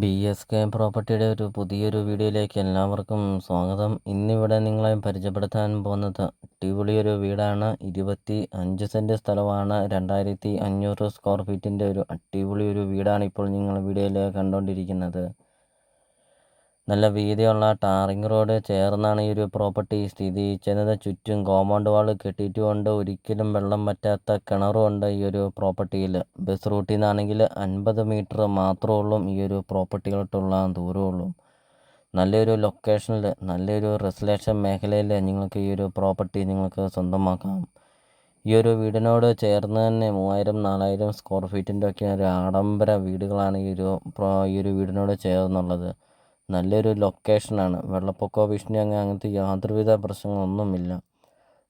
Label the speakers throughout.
Speaker 1: B S K പ്രോപ്പർട്ടിയുടെ ഒരു പുതിയൊരു വീഡിയോയിലേക്ക് എല്ലാവർക്കും സ്വാഗതം ഇന്നിവിടെ നിങ്ങളെ പരിചയപ്പെടുത്താൻ പോകുന്നത് അടിപൊളിയൊരു വീടാണ് ഇരുപത്തി അഞ്ച് സെൻറ്റ് സ്ഥലമാണ് രണ്ടായിരത്തി അഞ്ഞൂറ് സ്ക്വയർ ഫീറ്റിൻ്റെ ഒരു അടിപൊളിയൊരു ഒരു വീടാണ് ഇപ്പോൾ നിങ്ങൾ വീഡിയോയിൽ കണ്ടുകൊണ്ടിരിക്കുന്നത് നല്ല വീതിയുള്ള ടാറിങ് റോഡ് ചേർന്നാണ് ഈ ഒരു പ്രോപ്പർട്ടി സ്ഥിതി ചെയ്യുന്നത് ചുറ്റും കോമ്പൗണ്ട് വാൾ കെട്ടിയിട്ടുമുണ്ട് ഒരിക്കലും വെള്ളം കിണറും ഉണ്ട് ഈ ഒരു പ്രോപ്പർട്ടിയിൽ ബസ് റൂട്ടിൽ നിന്നാണെങ്കിൽ അൻപത് മീറ്റർ മാത്രമേ ഉള്ളൂ ഈ ഒരു പ്രോപ്പർട്ടിയിലോട്ടുള്ള ദൂരമുള്ളൂ നല്ലൊരു ലൊക്കേഷനിൽ നല്ലൊരു റെസിഡൻഷ്യൽ മേഖലയിൽ നിങ്ങൾക്ക് ഈ ഒരു പ്രോപ്പർട്ടി നിങ്ങൾക്ക് സ്വന്തമാക്കാം ഈ ഒരു വീടിനോട് ചേർന്ന് തന്നെ മൂവായിരം നാലായിരം സ്ക്വയർ ഫീറ്റിൻ്റെ ഒക്കെ ഒരു ആഡംബര വീടുകളാണ് ഈ ഒരു ഈ ഒരു വീടിനോട് ചേർന്നുള്ളത് നല്ലൊരു ലൊക്കേഷനാണ് വെള്ളപ്പൊക്കമോ അങ്ങനെ അങ്ങനത്തെ യാതൊരുവിധ പ്രശ്നങ്ങളൊന്നുമില്ല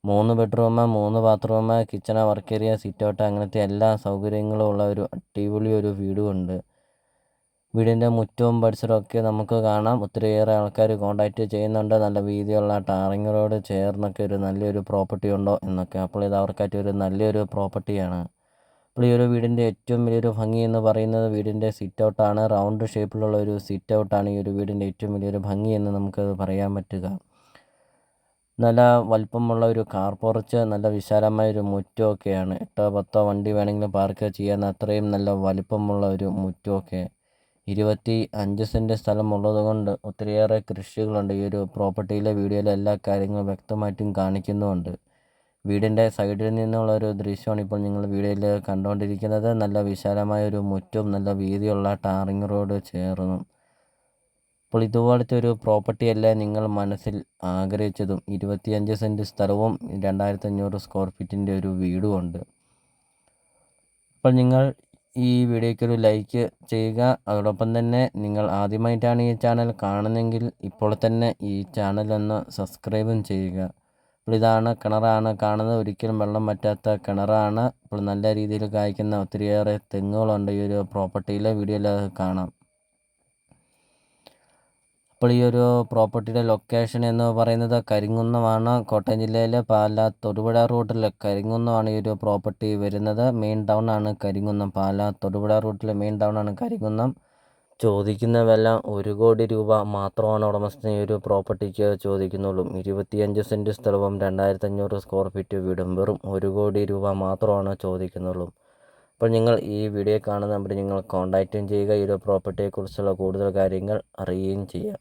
Speaker 1: മൂന്ന് ബെഡ്റൂമ് മൂന്ന് bathroom kitchen work area sitout അങ്ങനത്തെ എല്ലാ സൗകര്യങ്ങളും ഉള്ള ഒരു അടിപൊളി ഒരു ഉണ്ട് വീടിൻ്റെ മുറ്റവും പരിസരവും ഒക്കെ നമുക്ക് കാണാം ഒത്തിരിയേറെ ആൾക്കാർ കോണ്ടാക്റ്റ് ചെയ്യുന്നുണ്ട് നല്ല വീതിയുള്ള ടാറിങ് റോഡ് ചേർന്നൊക്കെ ഒരു നല്ലൊരു പ്രോപ്പർട്ടി ഉണ്ടോ എന്നൊക്കെ അപ്പോൾ ഇത് അവർക്കായിട്ട് ഒരു നല്ലൊരു പ്രോപ്പർട്ടിയാണ് ഇവിടെ ഈ ഒരു വീടിൻ്റെ ഏറ്റവും വലിയൊരു ഭംഗി എന്ന് പറയുന്നത് വീടിൻ്റെ സിറ്റ് ഔട്ടാണ് റൗണ്ട് ഷേപ്പിലുള്ള ഒരു സിറ്റ് ഔട്ടാണ് ഈ ഒരു വീടിൻ്റെ ഏറ്റവും വലിയൊരു ഭംഗി എന്ന് നമുക്കത് പറയാൻ പറ്റുക നല്ല വലിപ്പമുള്ള ഒരു കാർ പുറച്ച് നല്ല വിശാലമായ ഒരു മുറ്റമൊക്കെയാണ് എട്ടോ പത്തോ വണ്ടി വേണമെങ്കിലും പാർക്ക് ചെയ്യാൻ അത്രയും നല്ല വലിപ്പമുള്ള ഒരു മുറ്റമൊക്കെ ഇരുപത്തി അഞ്ച് സെൻറ്റ് സ്ഥലമുള്ളത് കൊണ്ട് ഒത്തിരിയേറെ കൃഷികളുണ്ട് ഈ ഒരു പ്രോപ്പർട്ടിയിലെ വീഡിയോയിലെ എല്ലാ കാര്യങ്ങളും വ്യക്തമായിട്ടും കാണിക്കുന്നുമുണ്ട് വീടിൻ്റെ സൈഡിൽ നിന്നുള്ള ഒരു ദൃശ്യമാണ് ഇപ്പോൾ നിങ്ങൾ വീഡിയോയിൽ കണ്ടുകൊണ്ടിരിക്കുന്നത് നല്ല വിശാലമായ ഒരു മുറ്റും നല്ല വീതിയുള്ള ടാറിങ് റോഡ് ചേർന്നു അപ്പോൾ ഇതുപോലത്തെ ഒരു പ്രോപ്പർട്ടി അല്ലേ നിങ്ങൾ മനസ്സിൽ ആഗ്രഹിച്ചതും ഇരുപത്തിയഞ്ച് സെൻറ്റ് സ്ഥലവും രണ്ടായിരത്തി അഞ്ഞൂറ് സ്ക്വയർ ഫീറ്റിൻ്റെ ഒരു വീടും ഉണ്ട് അപ്പോൾ നിങ്ങൾ ഈ വീഡിയോയ്ക്ക് ഒരു ലൈക്ക് ചെയ്യുക അതോടൊപ്പം തന്നെ നിങ്ങൾ ആദ്യമായിട്ടാണ് ഈ ചാനൽ കാണുന്നതെങ്കിൽ ഇപ്പോൾ തന്നെ ഈ ചാനൽ ഒന്ന് സബ്സ്ക്രൈബും ചെയ്യുക അപ്പോൾ ഇതാണ് കിണറാണ് കാണുന്നത് ഒരിക്കലും വെള്ളം വറ്റാത്ത കിണറാണ് അപ്പോൾ നല്ല രീതിയിൽ കായ്ക്കുന്ന ഒത്തിരിയേറെ തെങ്ങുകളുണ്ട് ഈ ഒരു പ്രോപ്പർട്ടിയിലെ വീഡിയോയിൽ കാണാം അപ്പോൾ ഈ ഒരു പ്രോപ്പർട്ടിയുടെ ലൊക്കേഷൻ എന്ന് പറയുന്നത് കരിങ്കുന്നമാണ് കോട്ടയം ജില്ലയിലെ പാല തൊടുപുഴ റൂട്ടിൽ കരിങ്കുന്നമാണ് ഈ ഒരു പ്രോപ്പർട്ടി വരുന്നത് മെയിൻ ടൗൺ ആണ് കരിങ്കുന്നം പാല തൊടുപുഴ റൂട്ടിലെ മെയിൻ ടൗൺ ആണ് കരിങ്കുന്നം ചോദിക്കുന്നവെല്ലാം ഒരു കോടി രൂപ മാത്രമാണ് ഉടമസ്ഥൻ ഈ ഒരു പ്രോപ്പർട്ടിക്ക് ചോദിക്കുന്നുള്ളൂ ഇരുപത്തിയഞ്ച് സെൻറ്റ് സ്ഥലവും അഞ്ഞൂറ് സ്ക്വയർ ഫീറ്റ് വീടും വെറും ഒരു കോടി രൂപ മാത്രമാണ് ചോദിക്കുന്നുള്ളൂ അപ്പോൾ നിങ്ങൾ ഈ വീഡിയോ കാണുന്ന നമ്പറിൽ നിങ്ങൾ കോൺടാക്റ്റും ചെയ്യുക ഈ ഒരു പ്രോപ്പർട്ടിയെക്കുറിച്ചുള്ള കൂടുതൽ കാര്യങ്ങൾ അറിയുകയും ചെയ്യാം